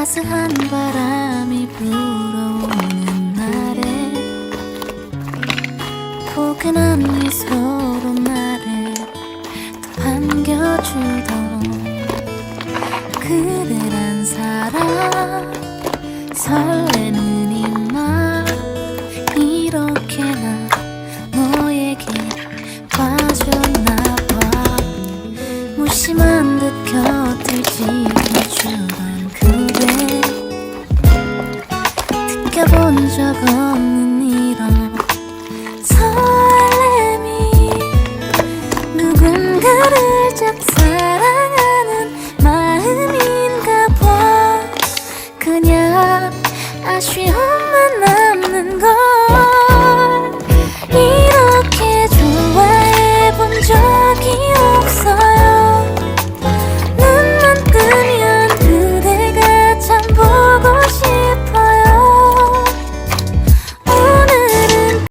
따스한 바람이 불어오는 날에 포근한 미소로 나를 더 반겨주던 그대란 사람 설레는 이맘 이렇게나 너에게 빠졌나봐. 무심한 듯 곁을 지 느껴본 적 없는 이런 설렘이 누군가를 짝사랑하는 마음인가 봐. 그냥 걸